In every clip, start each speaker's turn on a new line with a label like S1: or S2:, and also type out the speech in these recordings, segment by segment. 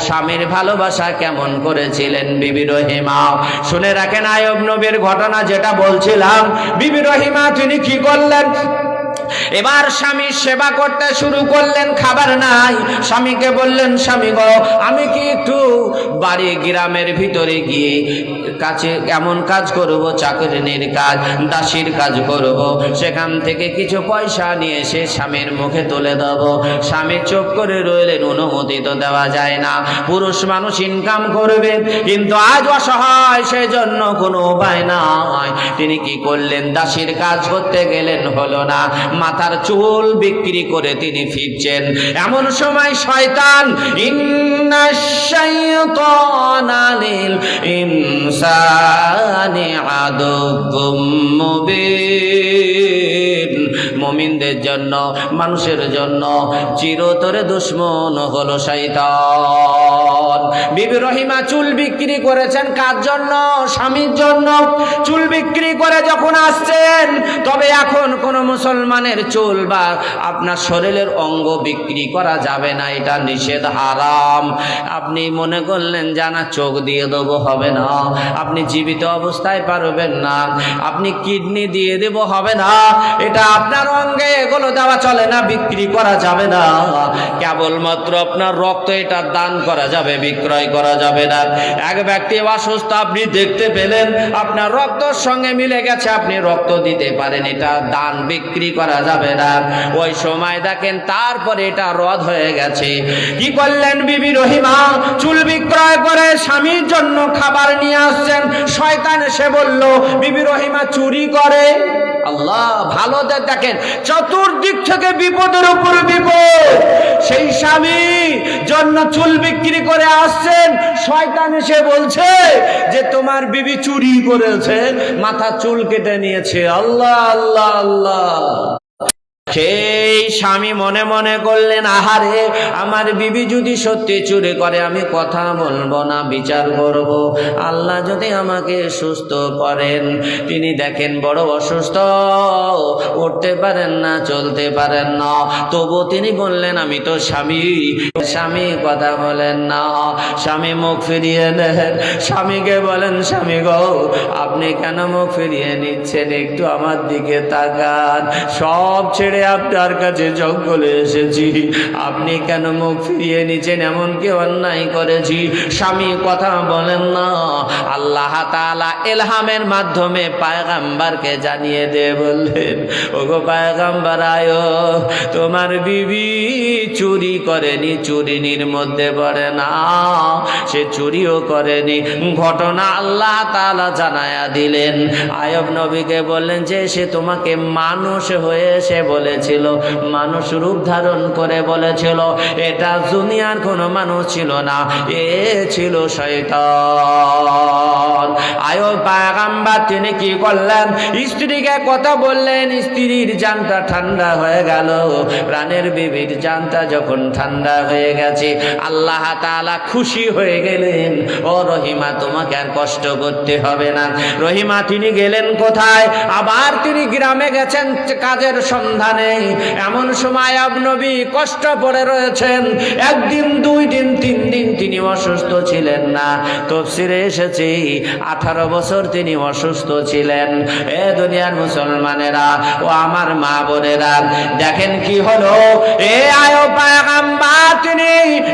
S1: স্বামীর ভালোবাসা কেমন করেছিলেন বিবি রহিমা? শুনে রাখেন আয়ব নবীর ঘটনা যেটা বলছিলাম। বিবি রহিমা, তিনি কি করলেন? এবার স্বামীর সেবা করতে শুরু করলেন, খাবার নাই। স্বামীকে বললেন, স্বামী গো, আমি কি একটু বাড়ি গ্রামের ভিতরে গিয়ে কাছে এমন কাজ করব চাকরিনীর কাজ, দাসীর কাজ করব, সেখান থেকে কিছু পয়সা নিয়ে এসে স্বামীর মুখে তুলে দেব। স্বামী চোখ করে রইলেন, অনুমতি তো দেওয়া যায় না। পুরুষ মানুষ ইনকাম করবে, কিন্তু আজ অসহায়, সেজন্য কোনো উপায় নাই। তিনি কি করলেন? দাসীর কাজ করতে গেলেন, হলো না। মাথার চুল বিক্রি করে তিনি ফিরছেন। এমন সময় শয়তান, ইন্না শাইতানা লিল ইনসানি আদুকুম মুবিন। মুমিনদের জন্য, মানুষের জন্য চিরতরে দুশ্মন হলো শয়তান। বিবি রহিমা চুল বিক্রি করেছেন কার জন্য? স্বামীর জন্য। চুল বিক্রি করে যখন আসছেন, তবে এখন কোন মুসলমানের চুল বা আপনার শরীরের অঙ্গ বিক্রি করা যাবে না, এটা নিষেধ হারাম। আপনি মনে করলেন জানা চোখ দিয়ে দেবো, হবে না। আপনি জীবিত অবস্থায় পারবেন না। আপনি কিডনি দিয়ে দেব, হবে না। এটা আপনার অঙ্গে এগুলো দেওয়া চলে না, বিক্রি করা যাবে না। কেবলমাত্র আপনার রক্ত এটা দান করা যাবে, বিক্রয় করা যাবে না। এক ব্যক্তি অসুস্থ, আপনি দেখতে পেলেন, আপনার রক্তর সঙ্গে মিলে গেছে, আপনি রক্ত দিতে পারেন, এটা দান বিক্রি করা যাবে না। ওই সময় দেখেন, তারপরে এটা রদ হয়ে গেছে। কি করলেন বিবি রহিমা? চুল বিক্রয় করে স্বামীর জন্য খাবার নিয়ে আসছেন। শয়তান এসে বলল, বিবি রহিমা, চুরি করে? আল্লাহ, ভালো দেখেন, চতুর্দিক থেকে বিপদের উপর বিপদ। সেই স্বামী জন্য চুল বিক্রি করে আসছেন, শয়তান এসে বলছে যে তোমার বিবি চুরি করেছে, মাথা চুল কেটে নিয়েছে। আল্লাহ আল্লাহ আল্লাহ। সেই স্বামী মনে মনে করলেন, আহারে, আমার বিবি যদি সত্যি চুরি করে, আমি কথা বলব না, বিচার করব। আল্লাহ যদি আমাকে সুস্থ করেন, তিনি দেখেন বড় অসুস্থ, উঠতে পারেন না, চলতে পারেন না। তবু তিনি বললেন, আমি তো স্বামী স্বামী কথা বলেন না। স্বামী মুখ ফিরিয়ে নেন। স্বামীকে বলেন, স্বামী গো, আপনি কেন মুখ ফিরিয়ে নিচ্ছেন? একটু আমার দিকে তাকান। সব ছেড়ে আপনার কাছে জঙ্গলে এসেছি। আপনি কেন মুখ ফিরিয়ে নিচ্ছেন? এমন কি অন্যায় করেছি। স্বামী কথা বলেন না। আল্লাহ তাআলা এলহামের মাধ্যমে পায়গাম্বারকে জানিয়ে দে বললেন, ওগো পায়গাম্বার আয়ো, তোমার বিবি চুরি করেনি, চুরিনির মধ্যে পড়ে না। সে চুরিও করেনি। ঘটনা আল্লাহ তাআলা জানায়া দিলেন। আয়ব নবীকে বললেন যে, সে তোমাকে মানুষ হয়ে সে বলেছিল, মানুষ রূপ ধারণ করে বলেছিল, এটা দুনিয়ার কোনো মানুষ ছিল না, এ ছিল শয়তান। আয়ো পায়গাম্বার তিনি কি করলেন? স্ত্রীকে কথা বললেন, স্ত্রীর জানটা ঠান্ডা হয়ে গেল। প্রাণের বিবির জানটা যখন ঠান্ডা হয়ে গেছে, আল্লাহ তাআলা খুশি হয়ে গেলেন, ও রহিমা, তোমাকে আর কষ্ট করতে হবে না। রহিমা, তিনি গেলেন কোথায়? আবার তিনি গ্রামে গেছেন, কাজের সন্ধানে এমন সময় নবী কষ্ট পড়ে রয়েছেন। একদিন, দুই দিন, তিন দিন তিনি অসুস্থ ছিলেন না। তফসিরে এসেছি, আঠারো বছর তিনি অসুস্থ ছিলেন। এ দুনিয়ার মুসলমানেরা ও আমার মা বোনেরা, দেখেন কি হলো? এ আয়ো পায়গাম্বার, তিনি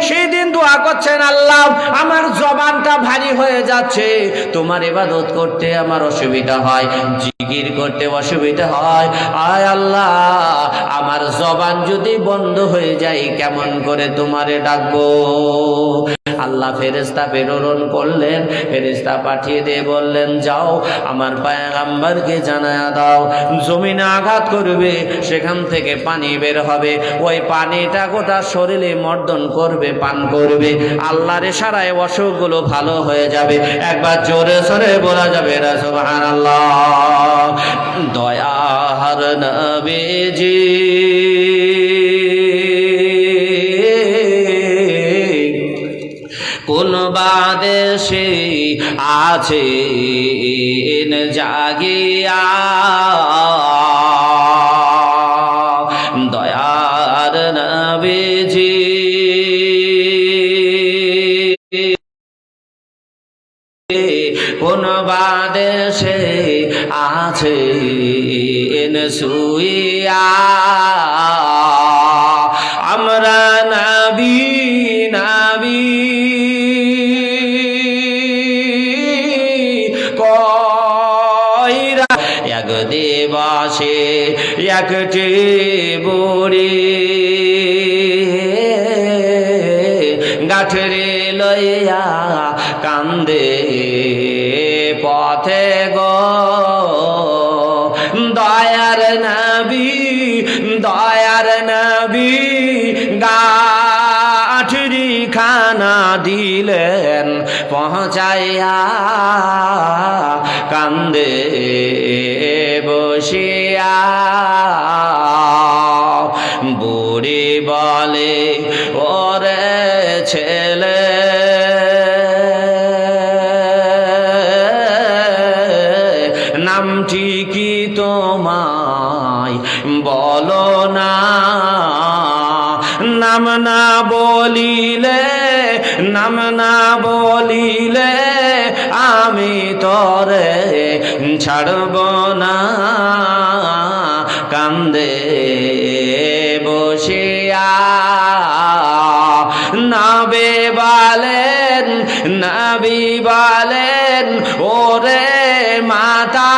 S1: সেই দিন দোয়া করছেন, আল্লাহ, আমার জবানটা ভারী হয়ে যাচ্ছে। তোমার ইবাদত করতে আমার অসুবিধা হয়, জিকির করতে অসুবিধা হয়। আয় আল্লাহ। আমার জবান যদি বন্ধ হয়ে যায়, কেমন করে তোমারে ডাকবো? আল্লাহ ফেরেস্তা প্রেরণ করলেন ফেরেস্তা পাঠিয়ে দিয়ে বললেন, যাও, আমার পায়গাম্বারকে জানায়া দাও, জমিনে আঘাত করবে, সেখান থেকে পানি বের হবে, ওই পানিটা গোটা শরীরে মর্দন করবে, পান করবে, আল্লাহর সারায় অসুখগুলো ভালো হয়ে যাবে। একবার জোরে সরে বলা যাবে রাসুবহান আল্লাহ দয়াহার নবীজি কোন বাদেশে আছে জাগিয়া সুইয়া আমরা নাবি নাবি। কইরা এক দেবাসে একটি দিলেন পৌঁছাইয়া কান্দে বসিয়া। নাম না বলিলে আমি তরে ছাড়ব না। কান্দে বসিয়া নবে বলেন, নবী বলেন, ওরে মাতা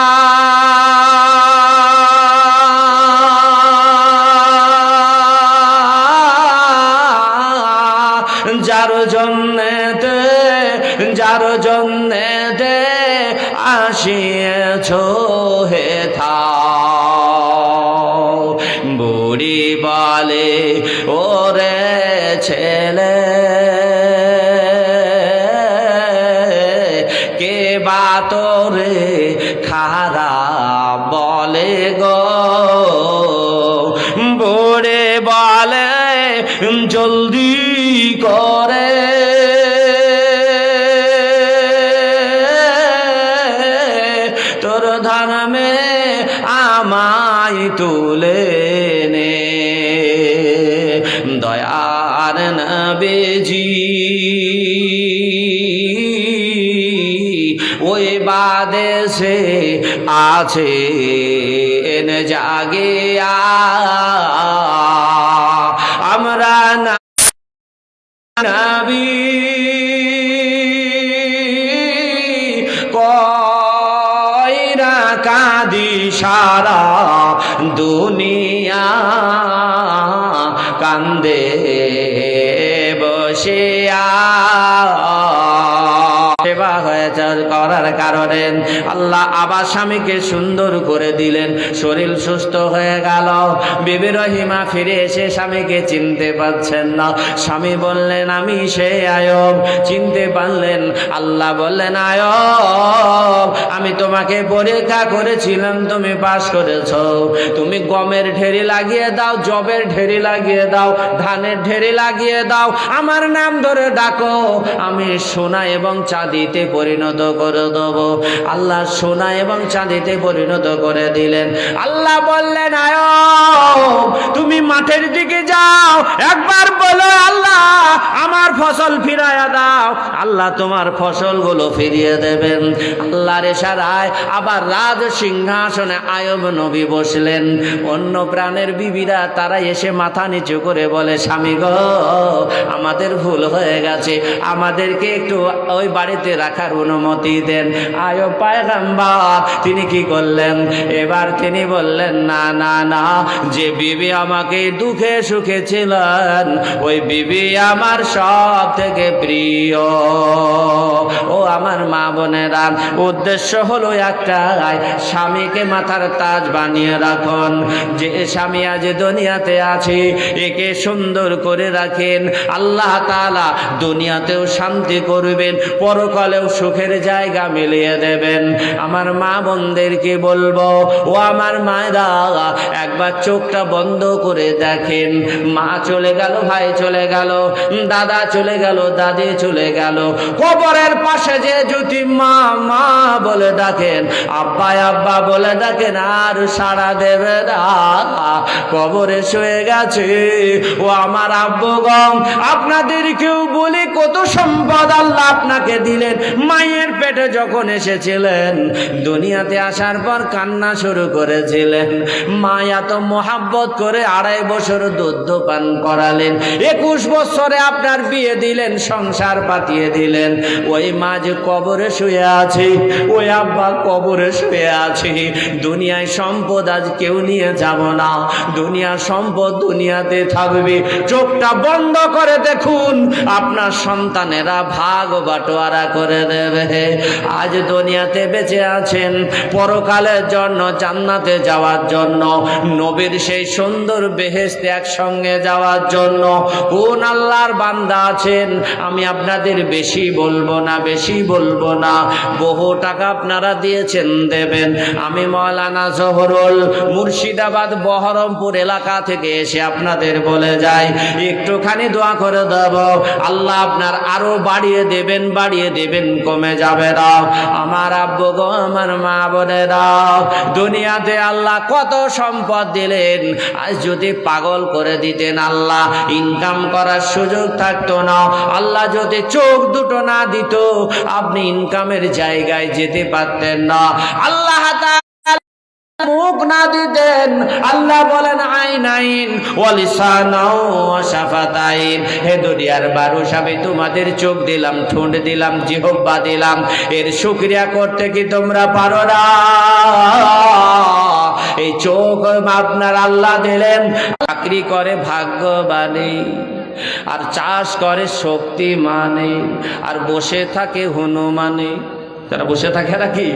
S1: তুলে নে। দয়ার নবেজি ওই বাদেশে আছে জাগে আমরা না কইরা কাদি সারা কান্দে বসিয়া। সেবা হয়েছে করার কারণে আল্লাহ আবার স্বামীকে সুন্দর করে দিলেন। শরীর সুস্থ হয়ে গেল। বিবি রহিমা ফিরে এসে স্বামীকে চিনতে পারছেন না। স্বামী বললেন, আমি সে আয়ব চিনতে পারলেন। আল্লাহ বললেন আয়ব আমি তোমাকে পরীক্ষা করেছিলাম, তুমি পাশ করেছ। তুমি গমের ঢেরি লাগিয়ে দাও, জবের ঢেরি লাগিয়ে দাও, ধানের ঢেরি লাগিয়ে দাও। আমার নাম ধরে ডাকো। আমি সোনা এবং চাঁদিতে পরিণত করে দেব। আল্লাহ সোনা এবং চাঁদিতে পরিণত করে দিলেন। আল্লাহ বললেন আয় তুমি মাঠের দিকে যাও। একবার বলো, আল্লাহ, আমার ফসল ফিরাইয়া দাও। আল্লাহ তোমার ফসলগুলো ফিরিয়ে দেবেন। আল্লাহর এশারায় আবার রাজ সিংহাসনে আয়ব নবী বসলেন। অন্য প্রাণের বিবিরা তারা এসে মাথা নিচু করে বলে, স্বামী গো, আমাদের ভুল হয়ে গেছে। আমাদেরকে একটু ওই বাড়িতে রাখার অনুমতি দেন আয়ো পায়গাম্বার, তিনি কি করলেন? এবার তিনি বললেন, না না না, যে বিবি আমাকে দুঃখে সুখে ছিলেন, ওই বিবি আমার সব থেকে প্রিয়। ও আমার মা বোনেরা, উদ্দেশ্য হলো একটাই, স্বামীকে মাথার তাজ বানিয়ে রাখুন। যে স্বামী আজ দুনিয়াতে আছে, একে সুন্দর করে রাখেন। আল্লাহ তাআলা দুনিয়াতেও শান্তি করবেন, পরকালেও সুখের চোখের জায়গা মিলিয়ে দেবেন। আমার মা বোনদেরকে বলব, ও আমার মায়েরা, একবার চোখটা বন্ধ করে দেখেন। মা চলে গেল, ভাই চলে গেল, দাদা চলে গেল, দাদি চলে গেল। কবরের পাশে যে যদি মা মা বলে ডাকেন আব্বা আব্বা বলে ডাকেন, আর সারা দেবে কবরে শুয়ে গেছে। ও আমার আব্বু গম আপনাদের কেউ বলি কত সম্পদ আল্লাহ আপনাকে দিলেন। মায়ের পেটে যখন এসেছিলেন, দুনিয়াতে আসার পর কান্না শুরু করেছিলেন। মা এত মোহাব্বত করে আড়াই বছর দুধ পান করালেন। একুশ বছরে আপনার বিয়ে দিলেন, সংসার পাতিয়ে দিলেন। ওই মা যে কবরে শুয়ে আছে, ওই আব্বা কবরে শুয়ে আছে। দুনিয়ায় সম্পদ আজ কেউ নিয়ে যাব না। দুনিয়ার সম্পদ দুনিয়াতে থাকবে। চোখটা বন্ধ করে দেখুন, আপনার সন্তানেরা ভাগ বাটোয়ারা করে দেবে। আজ দুনিয়াতে বেঁচে আছেন। পরকালের জন্য, জান্নাতে যাওয়ার জন্য, নবীর সেই সুন্দর বেহেস্তে একসঙ্গে যাওয়ার জন্য। কোন আল্লাহর বান্দা আছেন? আমি আপনাদের বেশি বলব না, বেশি বলব না। বহু টাকা আপনারা দিয়েছেন, দেবেন। আমি মৌলানা জহরুল মুর্শিদাবাদ বহরমপুর এলাকা থেকে এসে আপনাদের বলে যাই, একটুখানি দোয়া করে দেব। আল্লাহ আপনার আরও বাড়িয়ে দেবেন বাড়িয়ে দেবেন, কমে যাবে না। আমার আব্বু গো, আমার মা বোনেরা দুনিয়াতে আল্লাহ কত সম্পদ দিলেন। আজ যদি পাগল করে দিতেন আল্লাহ ইনকাম করার সুযোগ থাকতো না। আল্লাহ যদি চোখ দুটো না দিত, আপনি ইনকামের জায়গায় যেতে পারতেন না। আল্লাহ মুখ না দিতেন। আল্লাহ বলেন, আইন আইন, ওয়ালিসানাও শাফাতাইন হে দুনিয়ার বারুস আমি তোমাদের চোখ দিলাম, ঠোঁট দিলাম জিহব্বা দিলাম। এর শুকরিয়া করতে কি তোমরা পারো না? এই চোখ আপনার আল্লাহ দিলেন। চাকরি করে ভাগ্যবানী, আর চাষ করে শক্তি মানে আর বসে থাকে হনুমানে। যারা বসে থাকে না কি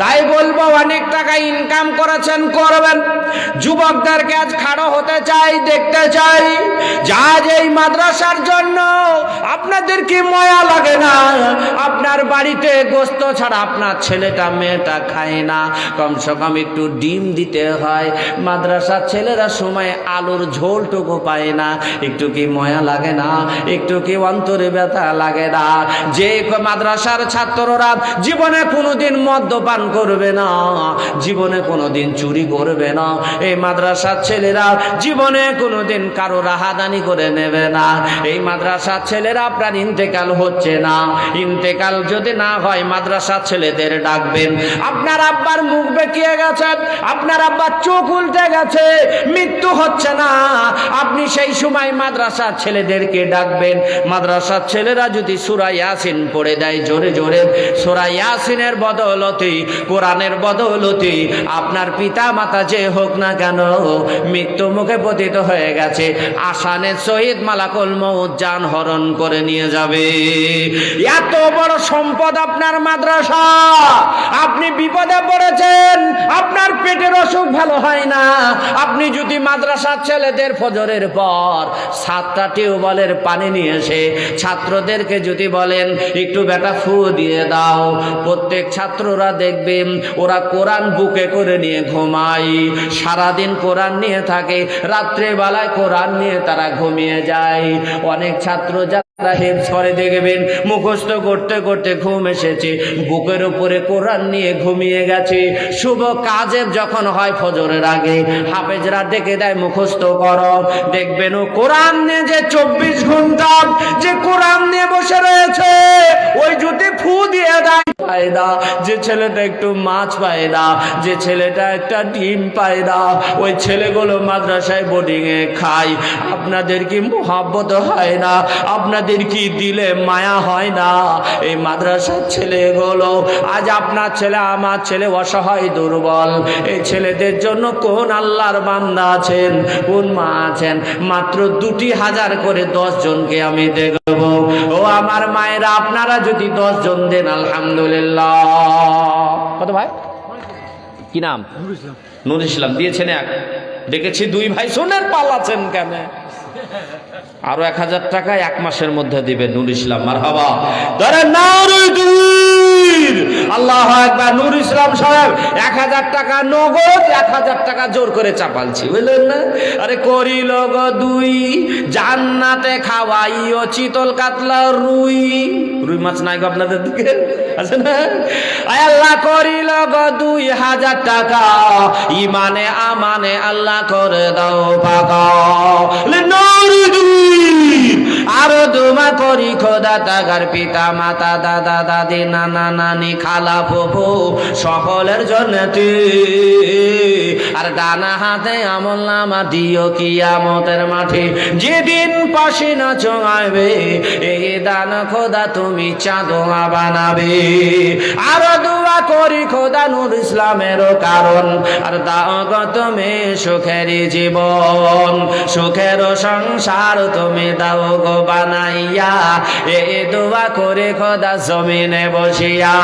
S1: তাই বলব, অনেক টাকা ইনকাম করেছেন, করবেন। যুবকদেরকে আজ খাড়ো হতে চাই, দেখতে চাই। যা এই মাদ্রাসার জন্য, আপনাদের কি ময়া লাগে না? আপনার বাড়িতে গোস্ত ছাড়া আপনার ছেলেটা, মেয়েটা খায় না। কমসে কম একটু ডিম দিতে হয়। মাদ্রাসার ছেলেরা সময় আলুর ঝোলটুকু পায় না। একটু কি ময়া লাগে না? একটু কি অন্তরে ব্যথা লাগে না? যে মাদ্রাসার ছাত্ররা জীবনে কোনোদিন মদ্যপান করবে না, জীবনে কোনোদিন চুরি করবে না। এই মাদ্রাসার ছেলেরা জীবনে কোনোদিন কারও রাহাদানি করে নেবে না। এই মাদ্রাসার ছেলেরা আপনার ইন্তেকাল হচ্ছে না। ইন্তেকাল যদি না হয়, মাদ্রাসার ছেলেদের ডাকবেন। আপনার আব্বার মুখ বেঁকিয়ে গেছে, আপনার আব্বার চোখ উল্টে গেছে, মৃত্যু হচ্ছে না। আপনি সেই সময় মাদ্রাসার ছেলেদেরকে ডাকবেন। মাদ্রাসার ছেলেরা যদি সুরা আসেন পড়ে দেয় জোরে জোরে। সুরা ইয়াসিনের বদলতে, কোরআনের বদলতে, আপনার পিতা মাতা যে হোক না কেন মৃত্যু মুখে পতিত হয়ে গেছে, আসানের শহীদ মালাকুল মৌত যান হরণ করে নিয়ে যাবে। এত বড় সম্পদ আপনার মাদ্রাসা, আপনি বিপদে পড়েছেন, আপনার পেটের অসুখ ভালো হয় না। আপনি যদি মাদ্রাসার ছেলেদের ফজরের পর সাতটা টিউবওয়েলের পানি নিয়ে এসে ছাত্রদেরকে যদি বলেন, একটু বেটা ফু দিয়ে দাও। প্রত্যেক ছাত্ররা দেখবেন ওরা কোরআন বুকে করে নিয়ে ঘুমায়। সারাদিন কোরআন নিয়ে থাকে, রাত্রেবেলায় কোরআন নিয়ে তারা ঘুমিয়ে যায়। অনেক ছাত্র যারা করে দেখবেন মুখস্থ করতে করতে ঘুম এসেছে। বুকের উপরে কোরআন নিয়ে ঘুমিয়ে গেছে। শুভ কাজে যখন হয় ফজরের আগে, হাফেজরা ডেকে দেয়, মুখস্থ কর। দেখবেন ও কোরআন নিয়ে যে চব্বিশ ঘণ্টা যে কোরআন নিয়ে বসে রয়েছে, ওই যদি ফু দিয়ে দেয়। পায় না যে ছেলেটা একটু মাছ পায় না যে ছেলেটা একটা ডিম পায় না ওই ছেলেগুলো মাদ্রাসায় বোর্ডিং এ খায়। আপনাদের কি মোহাব্বত হয় না? আপনাদের কি দিলে মায়া হয় না? এই মাদ্রাসার ছেলেগুলো, আজ আপনার ছেলে, আমার ছেলে অসহায়, দুর্বল। এই ছেলেদের জন্য কোন আল্লাহর বান্দা আছেন? কোন মা আছেন? মাত্র দুটি হাজার করে দশ জনকে আমি দেখব। ও আমার মায়েরা, আপনারা যদি দশ জন দেন, আলহামদুলিল্লাহ। কত ভাই? কি নাম? নুর ইসলাম। দিয়েছেন এক। দেখেছি দুই ভাই সোনের পালাছেন কেন? আরও এক হাজার টাকা এক মাসের মধ্যে দিবে নুর ইসলাম আর হবা ধরে আল্লাহ একবার নুর ইসলাম সাহেব, এক হাজার টাকা নগদ, এক হাজার টাকা জোর করে চাপালছি বুঝলেন না? আরে করিল গো দুই, জান্নাতে খাওয়াইও চিতল কাতলা রুই। রুই মাছ নাই গো আপনাদের দিকে? আছে না? আল্লাহ করিল গো দুই হাজার টাকা ইমানে আমানে আল্লাহ করে দাও পাকা। আরও করি খোদা তাগার পিতা, মাতা, দাদা, দাদি, নানা, নানি, খালা সকলের জন্য আর ডানা হাতে আমল নামা দিও কিয়ামতের মাঠে। যেদিন পাশে না চঙাবে এই দান খোদা তুমি চাঁদোয়া বানাবে। আরও করি খোদা নুর ইসলামেরও কারণ। আর দাও তুমি সুখেরই জীবন সুখের সংসার তুমি দাও গো বানাইয়া। এ দোয়া করে খোদা জমিনে বসিয়া।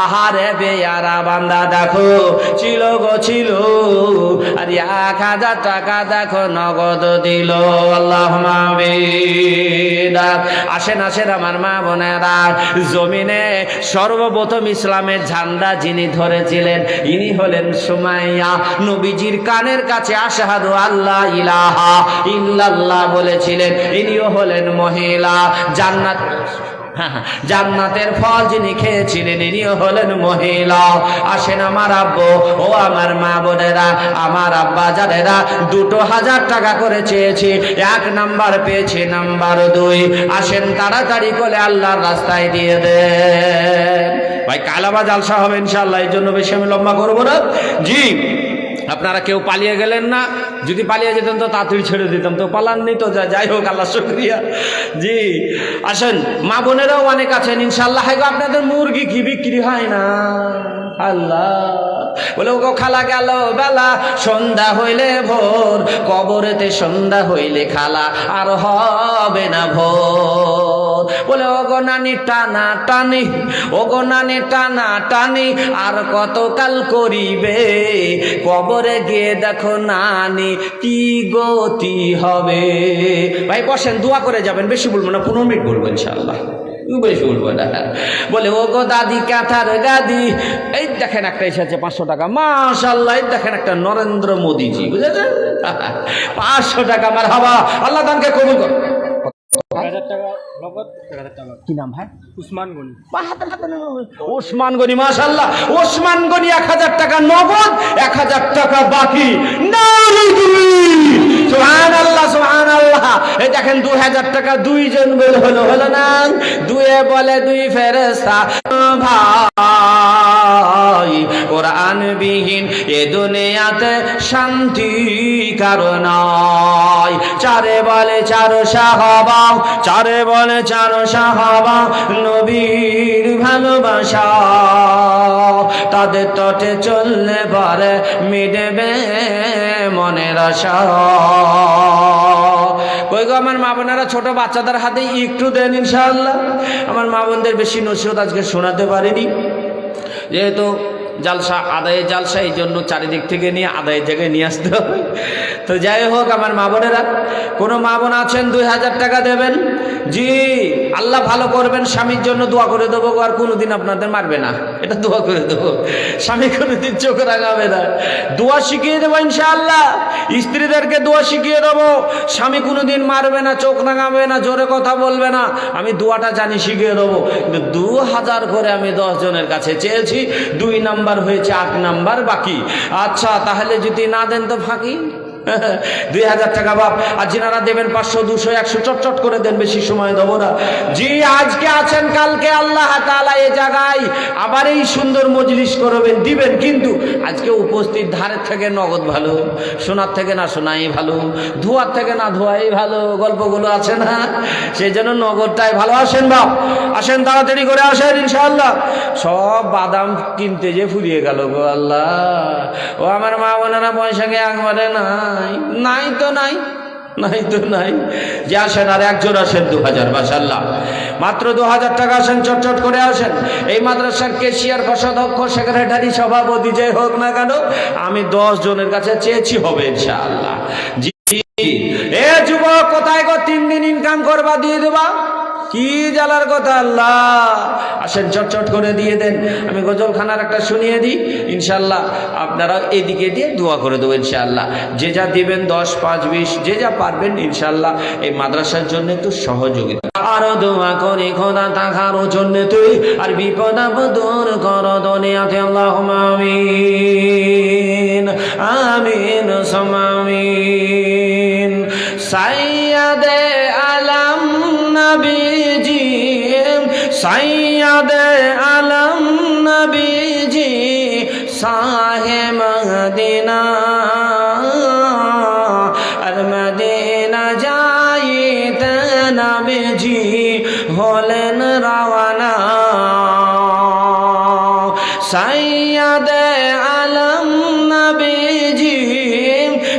S1: আহারে বেয়ারা বান্দা দেখো, ছিল গো ছিল। আর এক হাজার টাকা দেখো নগদ দিল। আল্লাহ আসেন আসেন আমার মা বোনেরা, জমিনে সর্বপ্রথম ইসলামের ঝান্ডা যিনি ধরেছিলেন ইনি হলেন সুমাইয়া। নবীজির কানের কাছে আশাহাদু আল্লাহ ইলাহা ইল্লাল্লাহ বলেছিলেন ইনিও হলেন মহিলা। জান্নাত হ্যাঁ, হ্যাঁ, জান্নাতের ফল যিনি খেয়েছিলেন ইনিও হলেন মহিলা। আসেন আমার আব্বু ও আমার মা বোনেরা আমার আব্বা যাদেরা দুটো হাজার টাকা করে চেয়েছি এক নাম্বার পেয়েছে নাম্বার দুই। আসেন তাড়াতাড়ি করে আল্লাহর রাস্তায় দিয়ে দেন। ভাই কালাবা জালসা হবে ইনশাল্লাহ এই জন্য বেশি আমি লম্বা করব না। জি, আপনারা কেউ পালিয়ে গেলেন না। যদি পালিয়ে যেতেন তো তাড়াতাড়ি ছেড়ে দিতাম, তো পালাননি তো যাই হোক, আল্লাহ শুক্রিয়া। জি, আসেন, মা বোনেরাও অনেক আছেন ইনশাল্লাহ আপনাদের মুরগি কি বিক্রি হয় না? আল্লাহ বলে, ওগো খালা গেল বেলা, সন্ধ্যা হইলে ভোর, কবরেতে সন্ধ্যা হইলে খালা, আর হবে না ভোর। বলে, ওগো নানি টানা টানি, ওগো নানি টানা টানি, আর কতকাল করিবে? কবরে গিয়ে দেখো নানি কি গতি হবে? ভাই, বসেন, দোয়া করে যাবেন, বেশি বলব না, পনেরো মিনিট বলব ইনশাল্লাহ বেশি বলব না বলে ও গো দাদি কাঁথার গাদি। এই দেখেন একটা এসেছে পাঁচশো টাকা। মাশাল্লাহ এই দেখেন একটা নরেন্দ্র মোদিজি বুঝেছেন? পাঁচশো টাকা আমার হাবা আল্লাহ দানকে কবুল কর। কি নাম ভাই
S2: উসমান গনি।
S1: ওসমান গনি মাশাল্লাহ ওসমান গনি এক হাজার টাকা নগদ এক হাজার টাকা বাকি। সুহান সুহান আল্লাহ এই দেখেন দু হাজার টাকা দুইজন বলে হলো হলো না? দুয়ে বলে দুই ফেরেস্তা ভাই কোরআন বিহীন এ দুনিয়াতে শান্তি কারণ চারে বলে চার সাহাবা চারে বলে চার সাহাবা নবীর ভালোবাসা। তাদের তটে চললে পারে মিটবে মনের আশা। কই গো আমার মা বোনেরা, ছোট বাচ্চাদের হাতে একটু দেন ইনশাআল্লাহ। আমার মা বোনদের বেশি নসিহত আজকে শোনাতে পারিনি। যেহেতু জালসা আদায়ে জালসা, এই জন্য চারিদিক থেকে নিয়ে আদায়ের জায়গায় নিয়ে আসতে হবে। তো যাই হোক, আমার মা বোনেরা, কোনো মা বোন আছেন, দুই হাজার টাকা দেবেন? জি, আল্লাহ ভালো করবেন, স্বামীর জন্য দোয়া করে দেবো, আর কোনোদিন আপনাদের মারবে না। এটা দোয়া করে দেবো। স্বামী কোনোদিন চোখ রাগাবে না। দোয়া শিখিয়ে দেবো ইনশাআল্লাহ। স্ত্রীদেরকে দোয়া শিখিয়ে দেবো। স্বামী কোনোদিন মারবে না, চোখ রাঙাবে না, জোরে কথা বলবে না। আমি দোয়াটা জানি শিখিয়ে দেবো। কিন্তু দু হাজার করে আমি দশ জনের কাছে চেয়েছি, দুই নাম্বার হয়েছে আট নাম্বার বাকি। আচ্ছা তাহলে যদি না দেন তো ফাঁকি। দুই হাজার টাকা বাপ। আর যিনারা দেবেন পাঁচশো, দুশো, একশো চটচট করে দেন, বেশি সময় দেবো না। জি, আজকে আছেন, কালকে আল্লাহ তাআলা এ জায়গায়। আবার এই সুন্দর মজলিস করবেন, দিবেন কিন্তু আজকে উপস্থিত ধারের থেকে নগদ ভালো, সোনার থেকে না সোনাই ভালো, ধোয়ার থেকে না ধোয়াই ভালো, গল্পগুলো আছে না? সেই জন্য নগদটাই ভালো আসেন বাপ। আসেন, তাড়াতাড়ি করে আসেন, ইনশাআল্লাহ। সব বাদাম কিনতে যে ফুরিয়ে গেল গো আল্লাহ। ও আমার মা বোনেরা, পয়সা গে একবারে নাই। নাই তো নাই। নাই তো নাই। যে আসেন আর একজন আসেন দু হাজার মাসাল্লাহ মাত্র দু হাজার টাকা আসেন চটচট করে আসেন। এই মাদ্রাসার কেশিয়ার কোষাধ্যক্ষ সেক্রেটারি সভাপতি যে হোক না কেন আমি দশ জনের কাছে চেয়েছি হবে ইনশাআল্লাহ। জি। এ যুবক কোথায় গো? তিন দিন ইনকাম করবা দিয়ে দেবা? কি জ্বালার কথা আল্লাহ? আসেন, চটচট করে দিয়ে দেন। আমি গজলখানার একটা শুনিয়ে দিই। ইনশাল্লাহ আপনারা এদিকে দিয়ে দোয়া করে দেবো ইনশাল্লাহ যে যা দিবেন দশ, পাঁচ, বিশ, যে যা পারবেন ইনশাল্লাহ এই মাদ্রাসার জন্য একটু সহযোগিতা। আরও দোয়া করি খোদা তাকারও জন্য তুই, আর বিপদ দূর কর দুনিয়াতে আল্লাহ আমিন আমিন সমামিন সাইয়াদে আলাম নবীজি সাইয়াদে আলম নবীজি সাহে মদিনা, আর মদিনা যাইতে নবীজি হলেন রাওয়ানা সাইয়াদে আলম নবীজি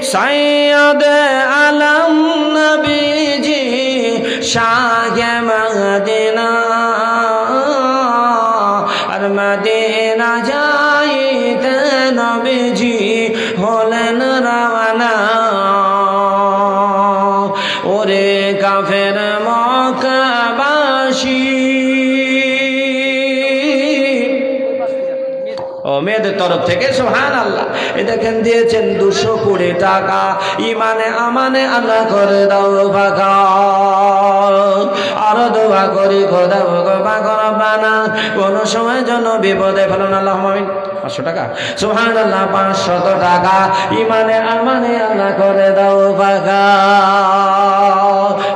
S1: সাইয়াদে সোহান আল্লাহ দেখেন দিয়েছেন দুশো কুড়ি টাকা। ইমানে আমানে আল্লাহ করে দাও আরও দোয়া করি, খোদা ভগবা করবানা কোন সময় জন্য বিপদে ফেলুন আল্লাহ আমিন। পাঁচশো টাকা সোহান আল্লাহ পাঁচশত টাকা ইমানে আমানে আল্লাহ করে দাও ফাঁকা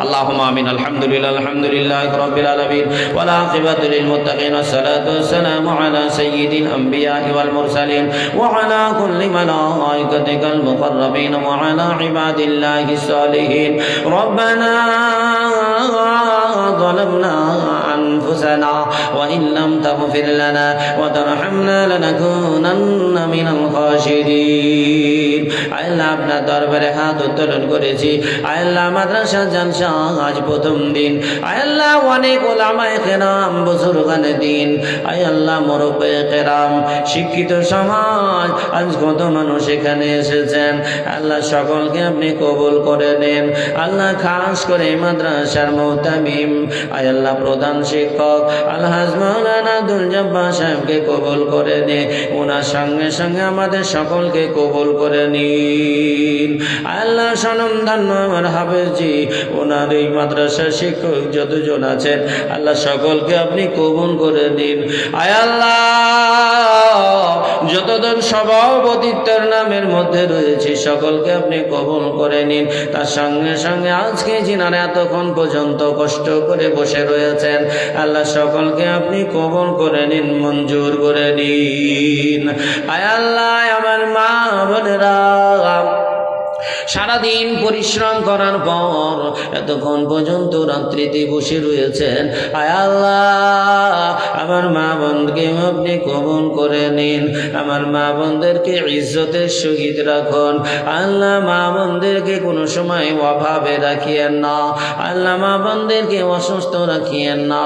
S1: اللهم امين الحمد لله الحمد لله رب العالمين والعاقبة للمتقين الصلاة والسلام على سيد الأنبياء والمرسلين وعلى كل ملائكتك المقربين وعلى عباد الله الصالحين ربنا ظلمنا أنفسنا وإن لم تغفر لنا وترحمنا لنكونن من الخاسرين আল্লাহ আপনার দরবারে হাত উত্তোলন করেছি আল্লাহ মাদ্রাসা জালসা আজ প্রথম দিন আল্লাহ অনেক ওলামায় কেরাম বুজুর্গানে দিন আয় আল্লাহ মরবে কেরাম শিক্ষিত সমাজ আজ কত মানুষ এখানে এসেছেন আল্লাহ সকলকে আপনি কবুল করে নেন আল্লাহ খাস করে মাদ্রাসার মৌতামিম আয় আল্লাহ প্রধান শিক্ষক আল্লাহ মৌলানা আব্দুল জব্বার সাহেবকে কবুল করে নে। ওনার সঙ্গে সঙ্গে আমাদের সকলকে কবুল করে নিন। আল্লাহ সনম ধন্য আমার হাফেজি, ওনার এই মাদ্রাসা শিক্ষক যতজন আছেন, আল্লাহ সকলকে আপনি কবুল করে দিন আয় আল্লাহ, যতজন সভাপতিত্বের নামের মধ্যে রয়েছে, সকলকে আপনি কবুল করে নিন। তার সঙ্গে সঙ্গে আজকে যিনারা এতক্ষণ পর্যন্ত কষ্ট করে বসে রয়েছেন, আল্লাহ সকলকে আপনি কবল করে নিন মঞ্জুর করে নিন। আয় আল্লাহ আমার মা বোনেরা। সারাদিন পরিশ্রম করার পর এতক্ষণ পর্যন্ত রাত্রিতে বসে রয়েছেন। আয় আল্লাহ, আমার মা বোনকে আপনি কবল করে নিন। আমার মা বোনদেরকে ইজ্জতের সহিত রাখুন। আল্লাহ মা বোনদেরকে কোনো সময় অভাবে রাখিয়েন না। আল্লাহ মা বোনদেরকে অসুস্থ রাখিয়েন না।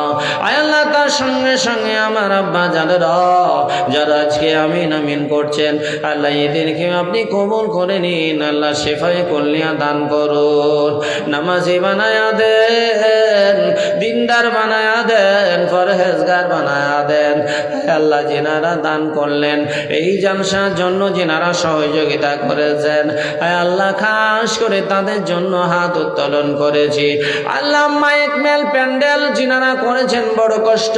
S1: আয় আল্লাহ, তার সঙ্গে সঙ্গে আমার আব্বা যারা যারা আজকে আমিন আমিন করছেন, আল্লাহ এদেরকে আপনি কবল করে নিন। আল্লাহ শেফায় কল্যাণ দান করুন। নামাজি বানায়া দেন, দিনদার বানায়া দেন ফরহেজগার বানায়া দেন। আল্লাহ, যেনারা দান করলেন, এই জালসার জন্য যেনারা সহযোগিতা করেছেন আল্লাহ, খাস করে তাদের জন্য হাত উত্তোলন করেছি। আল্লাহ মাইক মেল প্যান্ডেল যিনারা করেছেন, বড় কষ্ট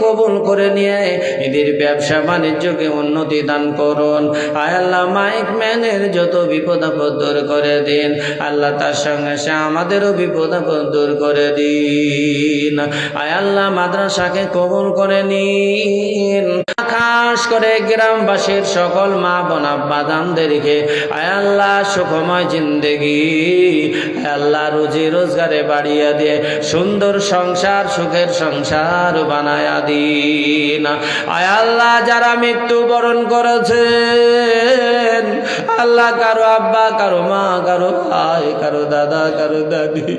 S1: কবুল করে নিয়ে এদের ব্যবসা বাণিজ্যকে উন্নতি দান করুন। আয় আল্লাহ, মাইক ম্যানের যত বিপদ আপদ দূর করে দিন। আল্লাহ তার সঙ্গে সে আমাদেরও বিপদ আপদ দূর করে দিন। আয় আল্লাহ, মাদ্রাসাকে কবুল করে নিন। খাস করে গ্রামবাসীর সকল মা বোন বাদামদেরকে আল্লাহ সুখময় জিন্দেগি আল্লাহ রুজি রোজগারে বাড়িয়া দিয়ে সুন্দর সংসার, সুখের সংসার বানায়া দিন। আল্লাহ যারা মৃত্যুবরণ করেছেন আল্লাহ কারও আব্বা, কারও মা, কারও ভাই, কারও দাদা, কারও দাদি।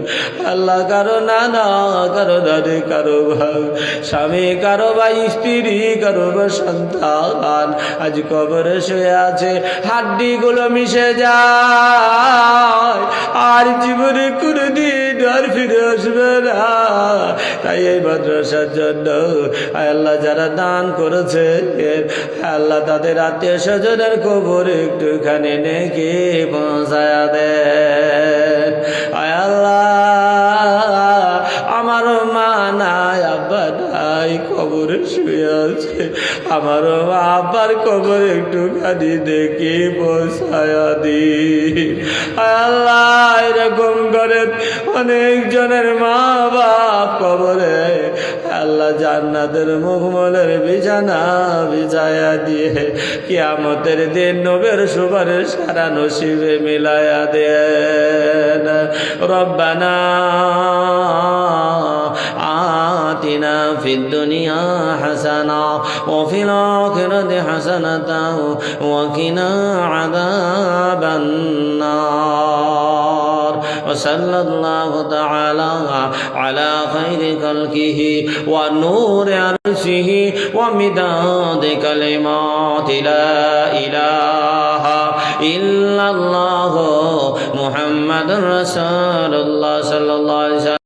S1: আল্লাহ কারও নানা, কারও দাদি, কারও ভাই। স্বামী, কারও ভাই, স্ত্রী, কারও বা সন্তান। আজ কবরে শুয়ে আছে, হাড্ডিগুলো মিশে যায়। আর জীবনে কোনোদিন আর ফিরে আসবে না। তাই এই মাদ্রাসার জন্য আল্লাহ যারা দান করেছে আল্লাহ তাদের আত্মীয় স্বজনের কবর একটুখানি নেকি পৌঁছায়া দে। আল্লাহ, আমার মা নাই আব্বা নাই কবরে শুয়ে আছে। আমার মা আব্বার কবর একটুখানি দেখি পৌঁছায়া দি। আল্লাহ, এরকম করে অনেকজনের মা বাপ কবরে আল্লাহ জান্নাতের মুখমলের বিছানা বিছায়া দিয়ে কিয়ামতের দিন নবের সুবারের সারা নসিবে মিলায়া দেন রব্বানা آتنا في الدنيا حسنة وفي الآخرة حسنة وقنا عذاب النار وصلى الله تعالى على خير خلقه ونور عرشه ومداد كلمات لا إله إلا الله محمد رسول الله صلى الله عليه وسلم